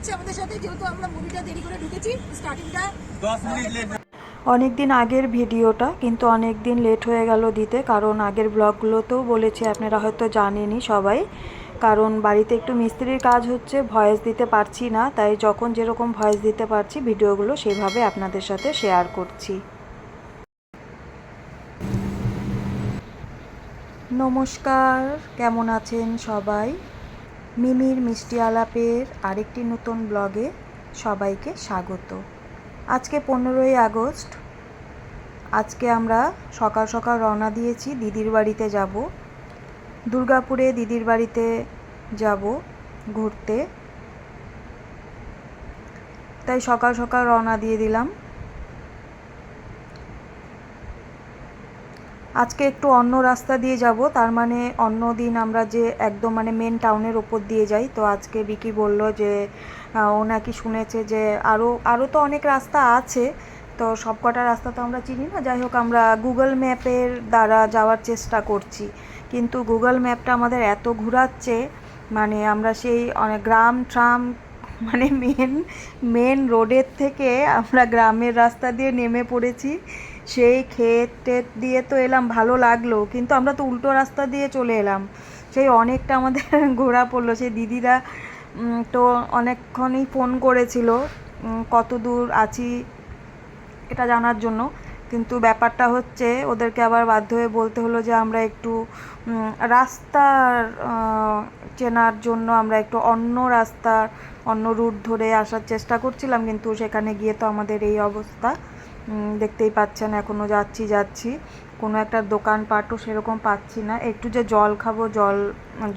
যাচ্ছে আমাদের সাথে যেহেতু আমরা মুভিটা দেরি করে ঢুকেছি স্টার্টিংটা দশ মিনিট লেট অনেক দিন আগের ভিডিওটা কিন্তু অনেক দিন লেট হয়ে গেল দিতে কারণ আগের ব্লগগুলোতেও বলেছি আপনারা হয়তো জানেনই সবাই কারণ বাড়িতে একটু মিস্ত্রির কাজ হচ্ছে ভয়েস দিতে পারছি না তাই যখন যেরকম ভয়েস দিতে পারছি ভিডিওগুলো সেভাবে আপনাদের সাথে শেয়ার করছি। নমস্কার কেমন আছেন সবাই? মিমির মিষ্টি আলাপের আরেকটি নতুন ব্লগে সবাইকে স্বাগত। আজকে পনেরোই আগস্ট। আজকে আমরা সকাল সকাল রওনা দিয়েছি দিদির বাড়িতে যাব। দুর্গাপুরে দিদির বাড়িতে যাব ঘুরতে। তাই সকাল সকাল রওনা দিয়ে দিলাম। আজকে একটু অন্য রাস্তা দিয়ে যাব, তার মানে অন্য দিন আমরা যে একদম মানে মেন টাউনের ওপর দিয়ে যাই, তো আজকে বিকি বলল যে ও নাকি শুনেছে যে আরও আরও তো অনেক রাস্তা আছে, তো সব কটা রাস্তা তো আমরা চিনি না। যাই হোক, আমরা গুগল ম্যাপের দ্বারা যাওয়ার চেষ্টা করছি, কিন্তু গুগল ম্যাপটা আমাদের এত ঘোরাচ্ছে মানে আমরা সেই অনেক গ্রাম ট্রাম মানে মেন মেন রোডের থেকে আমরা গ্রামের রাস্তা দিয়ে নেমে পড়েছি। সেই ক্ষেত টেত দিয়ে তো এলাম, ভালো লাগল। কিন্তু আমরা তো উল্টো রাস্তা দিয়ে চলে এলাম। সেই অনেকটা আমাদের ঘোরা পড়ল। সেই দিদিরা তো অনেকক্ষণই ফোন করেছিল কত দূর আছি এটা জানার জন্য। কিন্তু ব্যাপারটা হচ্ছে, ওদেরকে আবার বাধ্য হয়ে বলতে হলো যে আমরা একটু রাস্তার চেনার জন্য আমরা একটু অন্য রাস্তার, অন্য রুট ধরে আসার চেষ্টা করছিলাম। কিন্তু সেখানে গিয়ে তো আমাদের এই অবস্থা দেখতেই পাচ্ছেন এখনও যাচ্ছি যাচ্ছি। কোনো একটা দোকানপাটও সেরকম পাচ্ছি না। একটু যে জল খাব, জল,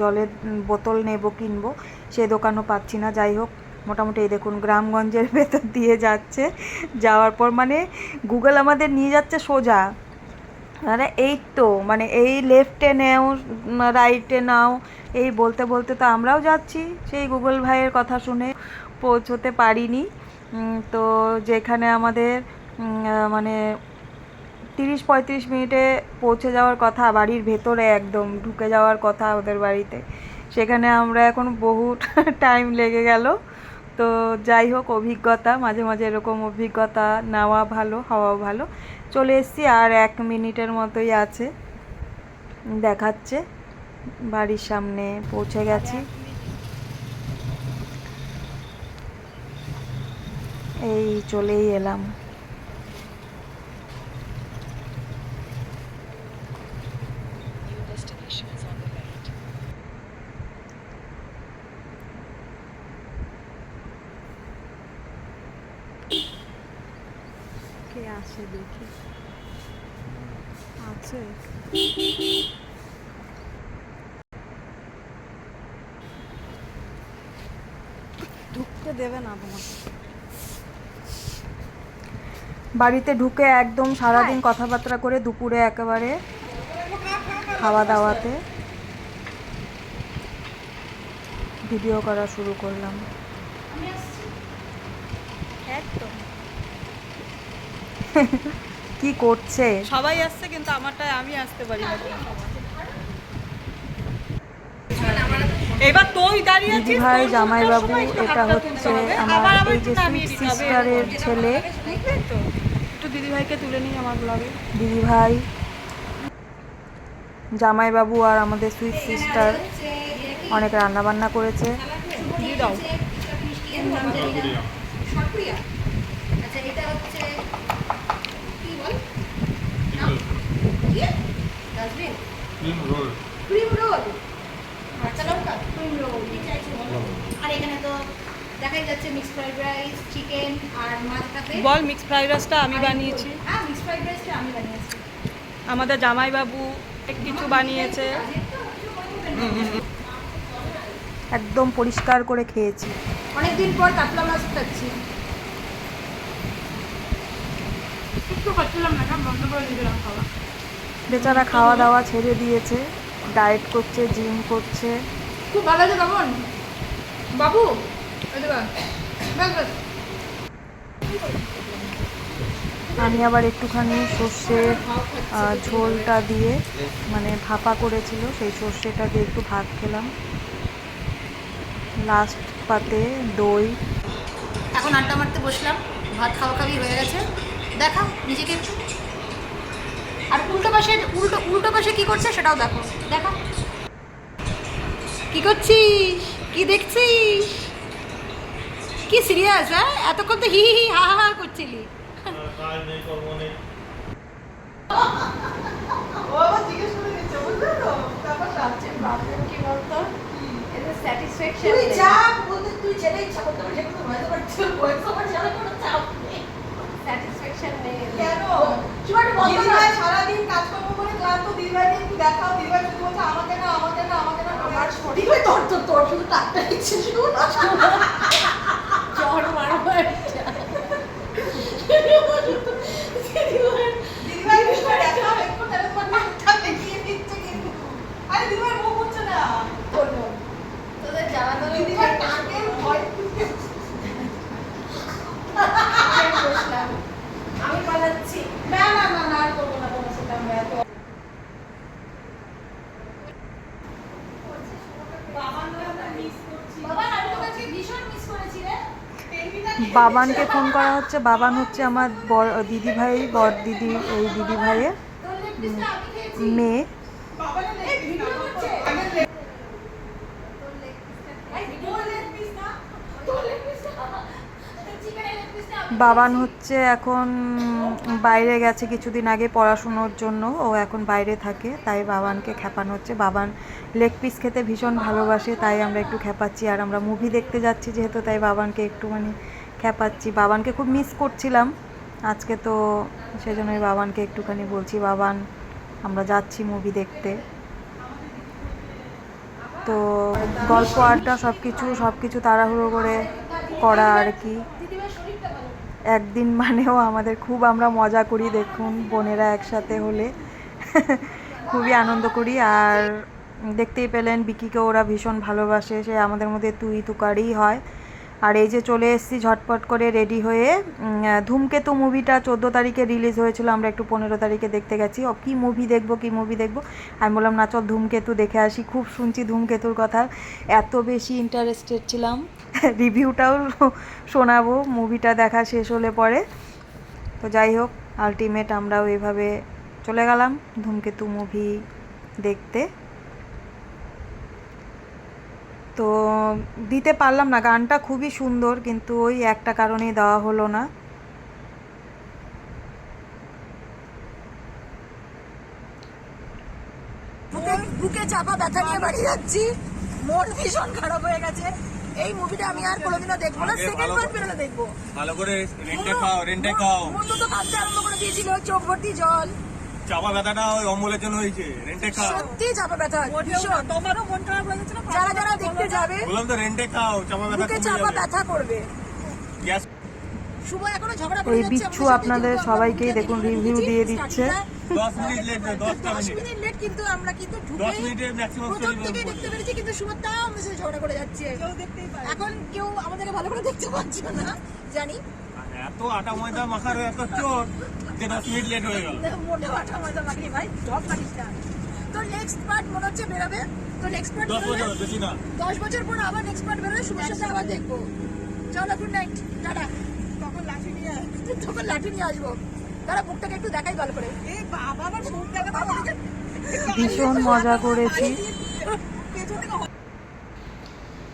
জলের বোতল নেব, কিনবো, সে দোকানও পাচ্ছি না। যাই হোক, মোটামুটি দেখুন, গ্রামগঞ্জের ভেতর দিয়ে যাচ্ছে। যাওয়ার পর মানে গুগল আমাদের নিয়ে যাচ্ছে সোজা। মানে এই তো মানে এই লেফটে নেও রাইটে নাও, এই বলতে বলতে তো আমরাও যাচ্ছি। সেই গুগল ভাইয়ের কথা শুনে পৌঁছতে পারিনি। তো যেখানে আমাদের মানে তিরিশ পঁয়ত্রিশ মিনিটে পৌঁছে যাওয়ার কথা, বাড়ির ভেতরে একদম ঢুকে যাওয়ার কথা ওদের বাড়িতে। সেখানে আমরা এখন বহু টাইম লেগে গেল। তো যাই হোক, অভিজ্ঞতা, মাঝে মাঝে এরকম অভিজ্ঞতা, নেওয়া ভালো হওয়া ভালো। চলে এসেছি আর এক মিনিটের মতোই আছে। দেখাচ্ছে, বাড়ির সামনে পৌঁছে গেছি। এই চলেই এলাম কে আসে দেখি। আছে। ঢুকতে দেবে না তোমাকে বাড়িতে ঢুকে একদম সারাদিন কথাবার্তা করে দুপুরে একেবারে খাওয়া দাওয়াতে ভিডিও করা শুরু করলাম। একদম। কি করছে? সবাই আসছে কিন্তু আমারটায় আমি আসতে পারি না। এবার তুই দাঁড়িয়ে ভাই জামাইবাবু এটা হচ্ছে আমার এই যে সিস্টারের ছেলে। একটু দিদি ভাইকে তুলে নিই আমার ব্লগে দিদি ভাই জামাইবাবু আর আমাদের সুইট সিস্টার অনেক রান্না বান্না করেছে দাও আচ্ছা এটা হচ্ছে কি বল dustbin cream roll cream roll কাঁচা লঙ্কা? ক্রিম রোল কি চাইছো আর এখানে তো দেখাই যাচ্ছে মিক্স ফ্রাইড রাইস চিকেন আর বল মিক্স ফ্রাইড রাইসটা আমি বানিয়েছি। হ্যাঁ মিক্স ফ্রাইড রাইসটা আমি বানিয়েছি। আমাদের জামাইবাবু কিছু বানিয়েছে। একদম পরিষ্কার করে খেয়েছি। অনেকদিন পর কাতলা মাছ খাচ্ছি। একটু খাচ্ছিলাম না বন্ধ করে দিলাম খাওয়া। বেচারা খাওয়া দাওয়া ছেড়ে দিয়েছে ডায়েট করছে জিম করছে। খুব ভালো আছে কেমন বাবু আমি আবার একটুখানি সর্ষের আহ, ঝোলটা দিয়ে মানে ভাপা করেছিল সেই সর্ষেটা দিয়ে একটু ভাত খেলাম। লাস্ট পাতে দই। এখন আড্ডা মারতে বসলাম ভাত খাওয়া খাওয়ি হয়ে গেছে। দেখা নিজেকে। একটু উল্টো পাশে উল্টো উল্টো পাশে কি করছে সেটাও দেখো। দেখো। কি করছিস? কি দেখছিস? কি সিরিয়াস হ্যাঁ? এতক্ষণ তো হি হি হি হা করছিলি। স্যাটিসফ্যাকশন নেই। কেন? সারাদিন কাজকর্ম করে ক্লান্ত। দিদিভাইকে একটু দেখাও। দিদিভাই শুধু বলছে আমাকে না আমাকে না আমাকে না আমার দিদিভাই তোর তোর তোর শুধু টাকটা শুধু জ্বর দিদিভাই। দিচ্ছে মুখ হচ্ছে না। তোদের তো দিদিভাই নাকের ভয় বসলাম আমি পালাচ্ছি না না না না আর করব না তোমার সাথে আমরা এত বাবা আমি তোমাকে ভীষণ মিস করেছি রে বাবানকে ফোন করা হচ্ছে। বাবান হচ্ছে আমার বড় দিদি ভাই, বড় দিদি, এই দিদি ভাইয়ের মেয়ে। বাবান হচ্ছে এখন বাইরে গেছে কিছুদিন আগে পড়াশুনোর জন্য। ও এখন বাইরে থাকে, তাই বাবানকে খেপানো হচ্ছে। বাবান লেগ পিস খেতে ভীষণ ভালোবাসে, তাই আমরা একটু খেপাচ্ছি আর আমরা মুভি দেখতে যাচ্ছি যেহেতু, তাই বাবানকে একটুখানি খেপাচ্ছি বাবানকে খুব মিস করছিলাম। আজকে তো সেই সেজন্যই বাবানকে একটুখানি বলছি, বাবান, আমরা যাচ্ছি মুভি দেখতে। তো গল্প, আড্ডা সব কিছু সব কিছু তাড়াহুড়ো করে করা আর কি। একদিন মানেও আমাদের খুব আমরা মজা করি দেখুন, বোনেরা একসাথে হলে। খুবই আনন্দ করি। আর দেখতেই পেলেন, বিকিকে ওরা ভীষণ ভালোবাসে। সে আমাদের মধ্যে তুই তুকারই হয়। আর এই যে চলে এসেছি ঝটপট করে রেডি হয়ে ধূমকেতু মুভিটা চোদ্দ তারিখে রিলিজ হয়েছিল, আমরা একটু পনেরো তারিখে দেখতে গেছি। ও, কী মুভি দেখব, কী মুভি দেখব? আমি বললাম না চল ধূমকেতু দেখে আসি, খুব শুনছি ধূমকেতুর কথা। এত বেশি ইন্টারেস্টেড ছিলাম। রিভিউটাও শোনাবো মুভিটা দেখা শেষ হলে পরে। তো যাই হোক আলটিমেট আমরাও এভাবে চলে গেলাম, ধূমকেতু মুভি দেখতে। তো দিতে পারলাম না গানটা খুবই সুন্দর কিন্তু ওই একটা কারণেই দেওয়া হলো না। বুকে বুকে চাপা ব্যথা নিয়ে বাড়ি যাচ্ছি। মন ভীষণ খারাপ হয়ে গেছে। এই মুভিটা আমি আর কোনোদিনও দেখব না সেকেন্ড বার বেরোলে দেখব। ভালো করে রেন্টে খাও রেন্টে খাও। মুন্ডু তো কাঁদতে আরম্ভ করে দিয়েছিল চোখ ভর্তি জল। চাপা ব্যথাটা ওই অম্বলের জন্য হয়েছে রেন্টে খাও সত্যি চাপা ব্যথা ভীষণ। তোমারও মন খারাপ হয়ে গেছিল যারা যারা দেখতে যাবে বললাম তো রেন্টে খাও চাপা ব্যথা বুকে চাপা ব্যথা করবে। গ্যাস শুভ এখনও ঝগড়া করে এই বিচ্ছু আপনাদের সবাইকেই দেখুন ঢুকেছি, দিয়ে দিচ্ছে। মিনিট লেট এ দশটা দশ মিনিট। মিনিট লেট কিন্তু আমরা কিন্তু ঢুকে দশ মিনিটে ম্যাক্সিমাম প্রথম থেকে দেখতে পেরেছি কিন্তু সুমন তাও আমাদের ঝগড়া করে যাচ্ছে। এখন কেউ আমাদেরকে ভালো করে দেখতে পাচ্ছে না জানি। এত আটা ময়দা মাখার এত চোট দশ মিনিট লেট হয়ে গেল। মোটে বাটা মজা মাখি ভাই জব মাখিস না। তো নেক্সট পার্ট মনে হচ্ছে বেরোবে। তো নেক্সট পার্ট দশ বছর বেশি না। দশ বছর পর আবার নেক্সট পার্ট সাথে আবার দেখব। চলো গুড নাইট টাটা। তখন লাঠি নিয়ে তখন লাঠি নিয়ে আসব। তারা বুকটাকে একটু দেখাই ভালো করে। এই বাবা আমার বুক দেখা ভীষণ মজা করেছি।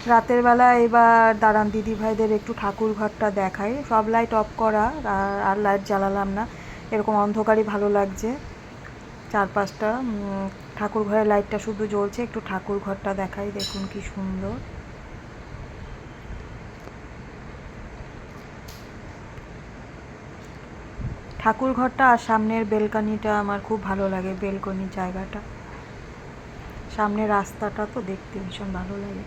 রাতের বেলা এবার দাঁড়ান দিদি ভাইদের একটু ঠাকুর ঘরটা দেখাই। সব লাইট অফ করা আর- আর লাইট জ্বালালাম না। এরকম অন্ধকারই ভালো লাগছে। চারপাশটা ঠাকুর ঘরের লাইটটা শুধু জ্বলছে, একটু ঠাকুর ঘরটা দেখাই, দেখুন কি সুন্দর। ঠাকুর ঘরটা আর সামনের বেলকানিটা আমার খুব ভালো লাগে, বেলকনির জায়গাটা। সামনে রাস্তাটা তো দেখতে ভীষণ ভালো লাগে।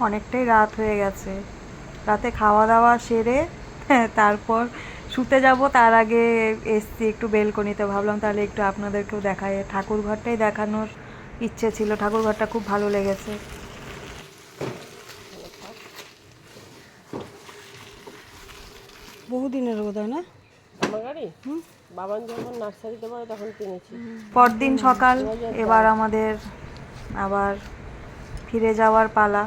অনেকটাই রাত হয়ে গেছে। রাতে খাওয়া দাওয়া সেরে তারপর শুতে যাব। তার আগে এসছি একটু বেলকনিতে। ভাবলাম তাহলে একটু আপনাদেরকেও দেখায় ঠাকুরঘরটাই দেখানোর ইচ্ছে ছিল। ঠাকুরঘরটা খুব ভালো লেগেছে। বহুদিনের বোধ হয় না? পরদিন সকাল এবার আমাদের আবার ফিরে যাওয়ার পালা।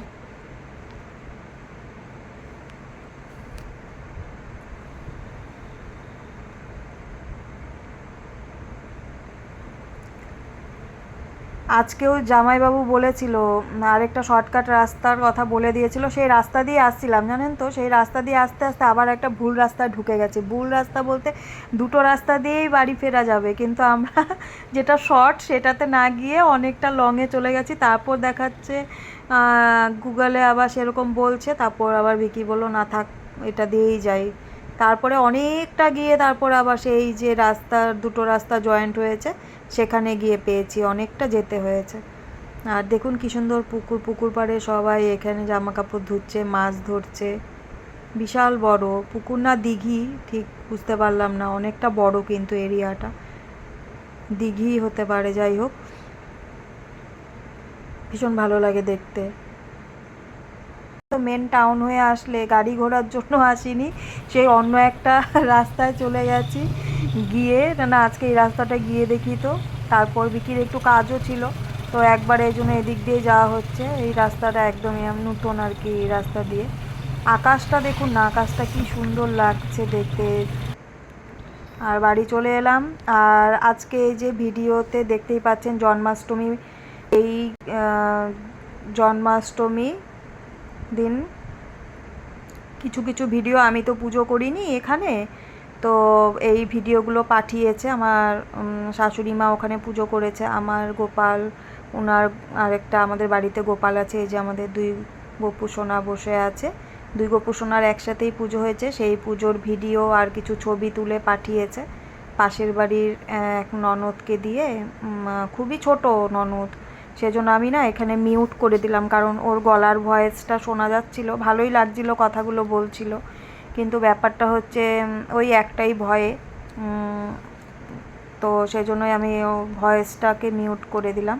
আজকেও জামাইবাবু বলেছিল, আরেকটা শর্টকাট রাস্তার কথা বলে দিয়েছিল, সেই রাস্তা দিয়ে আসছিলাম, জানেন তো? সেই রাস্তা দিয়ে আস্তে আস্তে আবার একটা ভুল রাস্তা ঢুকে গেছে। ভুল রাস্তা বলতে দুটো রাস্তা দিয়েই বাড়ি ফেরা যাবে, কিন্তু আমরা যেটা শর্ট সেটাতে না গিয়ে অনেকটা লংয়ে চলে গেছি। তারপর দেখাচ্ছে গুগলে আবার সেরকম বলছে, তারপর আবার ভিকি বলল, না থাক, এটা দিয়েই যাই। তারপরে অনেকটা গিয়ে তারপর আবার সেই যে রাস্তা দুটো রাস্তা জয়েন্ট হয়েছে সেখানে গিয়ে পেয়েছি, অনেকটা যেতে হয়েছে। আর দেখুন কি সুন্দর পুকুর পুকুর পাড়ে সবাই এখানে জামা কাপড় ধুচ্ছে, মাছ ধরছে। বিশাল বড়, পুকুর না দিঘি, ঠিক বুঝতে পারলাম না, অনেকটা বড় কিন্তু এরিয়াটা। দিঘি হতে পারে, যাই হোক। ভীষণ ভালো লাগে দেখতে। তো মেন টাউন হয়ে আসলে, গাড়ি ঘোড়ার জন্য আসিনি, সেই অন্য একটা রাস্তায় চলে গেছি। গিয়ে না আজকে এই রাস্তাটা গিয়ে দেখি তো, তারপর বিকির একটু কাজও ছিল। তো একবারে এই জন্য এদিক দিয়ে যাওয়া হচ্ছে। এই রাস্তাটা একদমই নতুন আর কি, এই রাস্তা দিয়ে। আকাশটা দেখুন না, আকাশটা কি সুন্দর লাগছে দেখতে। আর বাড়ি চলে এলাম। আর আজকে এই যে ভিডিওতে দেখতেই পাচ্ছেন জন্মাষ্টমী, এই জন্মাষ্টমী দিন। কিছু কিছু ভিডিও আমি তো পুজো করিনি এখানে। তো এই ভিডিওগুলো পাঠিয়েছে আমার শাশুড়ি মা ওখানে পুজো করেছে। আমার গোপাল ওনার আরেকটা আমাদের বাড়িতে গোপাল আছে, এই যে আমাদের দুই গোপু সোনা বসে আছে। দুই গোপু সোনার একসাথেই পুজো হয়েছে। সেই পুজোর ভিডিও আর কিছু ছবি তুলে পাঠিয়েছে। পাশের বাড়ির এক ননদকে দিয়ে খুবই ছোট ননদ। সেজন্য আমি না এখানে মিউট করে দিলাম, কারণ ওর গলার ভয়েসটা শোনা যাচ্ছিল, ভালোই লাগছিল কথাগুলো বলছিল। কিন্তু ব্যাপারটা হচ্ছে ওই একটাই ভয়ে তো সেই জন্যই আমি ভয়েসটাকে মিউট করে দিলাম।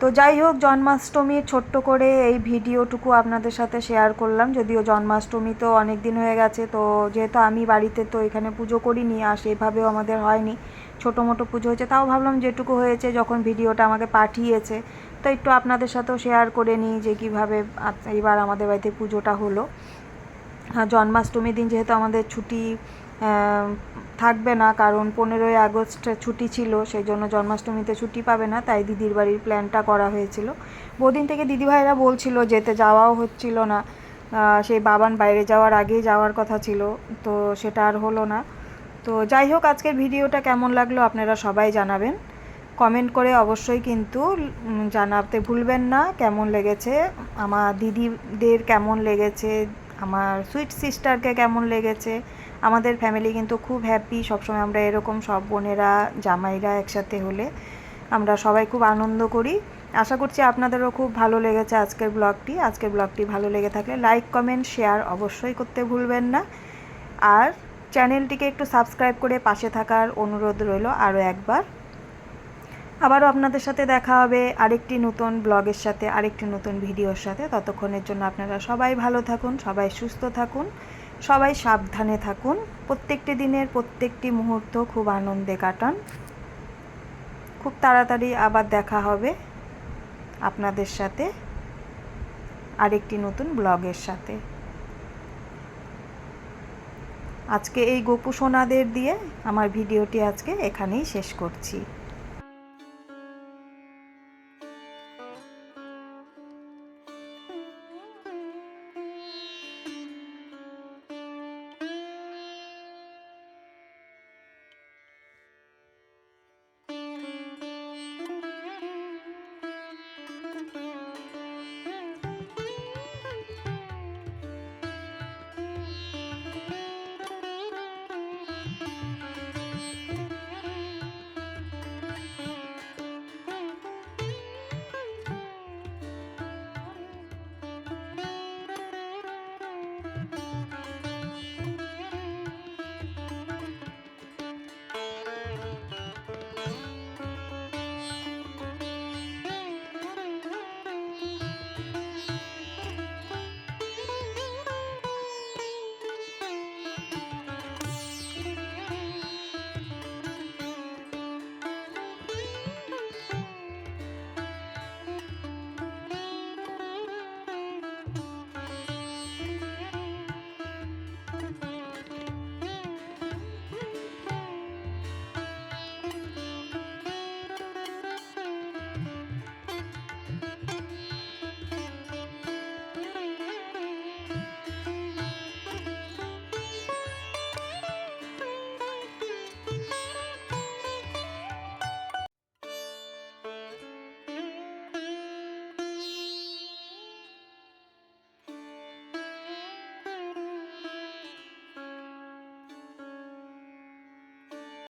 তো যাই হোক জন্মাষ্টমীর ছোট্ট করে এই ভিডিওটুকু আপনাদের সাথে শেয়ার করলাম। যদিও জন্মাষ্টমী তো অনেক দিন হয়ে গেছে, তো যেহেতু আমি বাড়িতে তো এখানে পুজো করিনি, আর সেভাবেও আমাদের হয়নি, ছোটো মোটো পুজো হয়েছে, তাও ভাবলাম যেটুকু হয়েছে, যখন ভিডিওটা আমাকে পাঠিয়েছে, তো একটু আপনাদের সাথেও শেয়ার করে নিই যে কীভাবে এইবার আমাদের বাড়িতে পুজোটা হলো। জন্মাষ্টমীর দিন যেহেতু আমাদের ছুটি থাকবে না, কারণ পনেরোই আগস্ট ছুটি ছিল, সেই জন্য জন্মাষ্টমীতে ছুটি পাবে না, তাই দিদির বাড়ির প্ল্যানটা করা হয়েছিল। বহুদিন থেকে দিদিভাইরা বলছিল যেতে, যাওয়াও হচ্ছিল না। সেই বাবান বাইরে যাওয়ার আগেই যাওয়ার কথা ছিল, তো সেটা আর হলো না। তো যাই হোক, আজকের ভিডিওটা কেমন লাগল আপনারা সবাই জানাবেন। কমেন্ট করে অবশ্যই কিন্তু জানাতে ভুলবেন না, কেমন লেগেছে, আমার দিদিদের কেমন লেগেছে আমার সুইট সিস্টারকে কেমন লেগেছে? আমাদের ফ্যামিলি কিন্তু খুব হ্যাপি সবসময় আমরা এরকম সব বোনেরা, জামাইরা একসাথে হলে আমরা সবাই খুব আনন্দ করি। আশা করছি আপনাদেরও খুব ভালো লেগেছে আজকের ব্লগটি আজকের ব্লগটি ভালো লেগে থাকলে লাইক কমেন্ট শেয়ার অবশ্যই করতে ভুলবেন না। আর চ্যানেলটিকে একটু সাবস্ক্রাইব করে পাশে থাকার অনুরোধ রইল আরও একবার। আবারও আপনাদের সাথে দেখা হবে আরেকটি নতুন ব্লগের সাথে, আরেকটি নতুন ভিডিওর সাথে। ততক্ষণের জন্য আপনারা সবাই ভালো থাকুন, সবাই সুস্থ থাকুন, সবাই সাবধানে থাকুন। প্রত্যেকটি দিনের প্রত্যেকটি মুহূর্ত খুব আনন্দে কাটান। খুব তাড়াতাড়ি আবার দেখা হবে আপনাদের সাথে আরেকটি নতুন ব্লগের সাথে। আজকে এই গোপু সোনাদের দিয়ে আমার ভিডিওটি আজকে এখানেই শেষ করছি।